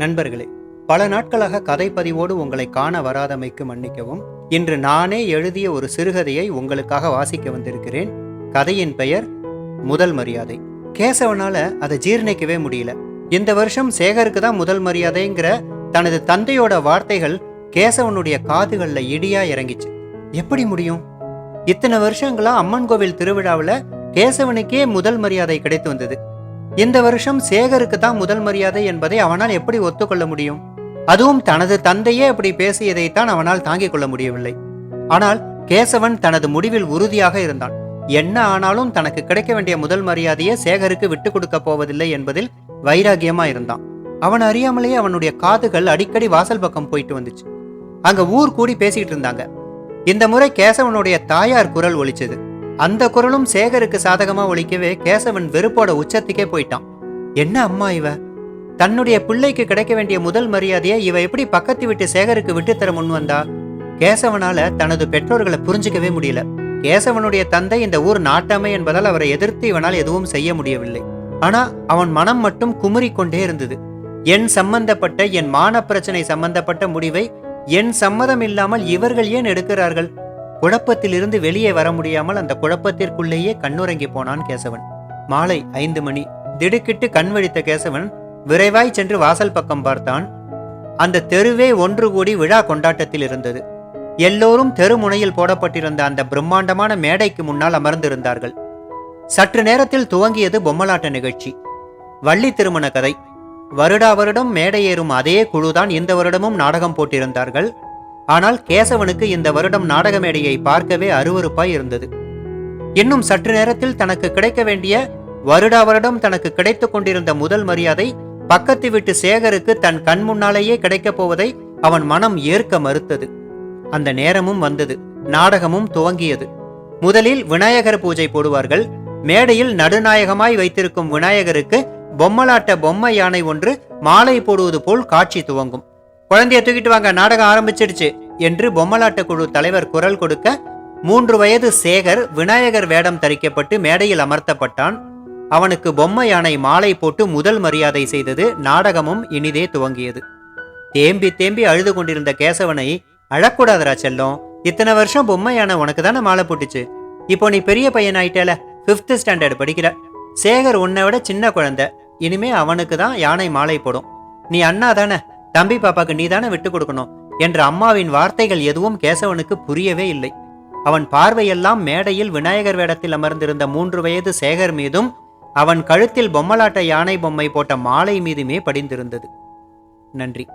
நண்பர்களே பல நாட்களாக கதை பதிவோடு உங்களை காண வராதமைக்கு மன்னிக்கவும். இன்று நானே எழுதிய ஒரு சிறுகதையை உங்களுக்காக வாசிக்க வந்திருக்கிறேன். கதையின் பெயர் முதல் மரியாதை. கேசவனால அதை ஜீர்ணிக்கவே முடியல. இந்த வருஷம் சேகருக்கு தான் முதல் மரியாதைங்கிற தனது தந்தையோட வார்த்தைகள் கேசவனுடைய காதுகள்ல இடியா இறங்கிச்சு. எப்படி முடியும்? இத்தனை வருஷங்களா அம்மன் கோவில் திருவிழாவில் கேசவனுக்கே முதல் மரியாதை கிடைத்து வந்தது. இந்த வருஷம் சேகருக்கு தான் முதல் மரியாதை என்பதை அவனால் எப்படி ஒத்துக்கொள்ள முடியும்? அதுவும் தனது தந்தையே அப்படி பேசியதைத்தான் அவனால் தாங்கிக் கொள்ள முடியவில்லை. ஆனால் கேசவன் தனது முடிவில் உறுதியாக இருந்தான். என்ன ஆனாலும் தனக்கு கிடைக்க வேண்டிய முதல் மரியாதையை சேகருக்கு விட்டு கொடுக்க போவதில்லை என்பதில் வைராகியமா இருந்தான். அவன் அறியாமலேயே அவனுடைய காதுகள் அடிக்கடி வாசல் பக்கம் போயிட்டு வந்துச்சு. அங்க ஊர் கூடி பேசிக்கிட்டு இருந்தாங்க. இந்த முறை கேசவனுடைய தாயார் குரல் ஒழிச்சது அந்த குரலும் சேகருக்கு சாதகமா ஒழிக்கவே கேசவன் வெறுப்போட உச்சத்துக்கே போயிட்டான். என்ன அம்மா இவ? தன்னுடைய பிள்ளைக்கு கிடைக்க வேண்டிய முதல் மரியாதையை இவ எப்படி பக்கத்து விட்டு சேகருக்கு விட்டுத்தர முன் வந்தா? கேசவனால தனது பெற்றோர்களை புரிஞ்சுக்கவே முடியல. கேசவனுடைய தந்தை இந்த ஊர் நாட்டாமை என்பதால் அவரை எதிர்த்து இவனால் எதுவும் செய்ய முடியவில்லை. ஆனா அவன் மனம் மட்டும் குமுறிக்கொண்டே இருந்தது. என் சம்பந்தப்பட்ட என் மான பிரச்சனை சம்பந்தப்பட்ட முடிவை என் சம்மதம் இல்லாமல் இவர்கள் ஏன் எடுக்கிறார்கள்? குழப்பத்திலிருந்து வெளியே வர முடியாமல் அந்த குழப்பத்திற்குள்ளேயே கண்ணுறங்கி போனான் கேசவன். மாலை ஐந்து மணி. திடுக்கிட்டு கண் வெடித்த கேசவன் விரைவாய் சென்று வாசல் பக்கம் பார்த்தான். அந்த தெருவே ஒன்று கூடி விழா கொண்டாட்டத்தில் இருந்தது. எல்லோரும் தெருமுனையில் போடப்பட்டிருந்த அந்த பிரம்மாண்டமான மேடைக்கு முன்னால் அமர்ந்திருந்தார்கள். சற்று நேரத்தில் துவங்கியது பொம்மலாட்ட நிகழ்ச்சி. வள்ளி திருமண கதை. வருடா வருடம் மேடையேறும் அதே குழுதான் இந்த வருடமும் நாடகம் போட்டிருந்தார்கள். ஆனால் கேசவனுக்கு இந்த வருடம் நாடக மேடையை பார்க்கவே அருவருப்பாய் இருந்தது. இன்னும் சற்று நேரத்தில் தனக்கு கிடைக்க வேண்டிய வருடா வருடம் தனக்கு கிடைத்துக் கொண்டிருந்த முதல் மரியாதை பக்கத்து வீட்டு சேகருக்கு தன் கண் முன்னாலேயே கிடைக்கப் போவதை அவன் மனம் ஏற்க மறுத்தது. அந்த நேரமும் வந்தது. நாடகமும் துவங்கியது. முதலில் விநாயகர் பூஜை போடுவார்கள். மேடையில் நடுநாயகமாய் வைத்திருக்கும் விநாயகருக்கு பொம்மலாட்ட பொம்மை யானை ஒன்று மாலை போடுவது போல் காட்சி துவங்கும். குழந்தைய தூக்கிட்டு வாங்க நாடகம் ஆரம்பிச்சிடுச்சு என்று பொம்மலாட்ட குழு தலைவர் குரல் கொடுக்க மூன்று வயது சேகர் விநாயகர் வேடம் தரிக்கப்பட்டு மேடையில் அமர்த்தப்பட்டான். அவனுக்கு பொம்மை யானை மாலை போட்டு முதல் மரியாதை செய்தது நாடகமும் இனிதே துவங்கியது. தேம்பி தேம்பி அழுது கொண்டிருந்த கேசவனை அழக்கூடாதரா செல்லும் இத்தனை வருஷம் பொம்மை யானை உனக்கு தானே மாலை போட்டுச்சு? இப்போ நீ பெரிய பையன் ஆயிட்டேல ஃபிஃப்த் ஸ்டாண்டர்ட் படிக்கிற. சேகர் உன்னை விட சின்ன குழந்தை இனிமே அவனுக்கு தான் யானை மாலை போடும். நீ அண்ணா தானே தம்பி பாப்பாக்கு நீ தானே விட்டு கொடுக்கணும் என்ற அம்மாவின் வார்த்தைகள் எதுவும் கேசவனுக்கு புரியவே இல்லை. அவன் பார்வையெல்லாம் மேடையில் விநாயகர் வேடத்தில் அமர்ந்திருந்த மூன்று வயது சேகர் மீதும் அவன் கழுத்தில் பொம்மலாட்ட யானை பொம்மை போட்ட மாலை மீதுமே படிந்திருந்தது. நன்றி.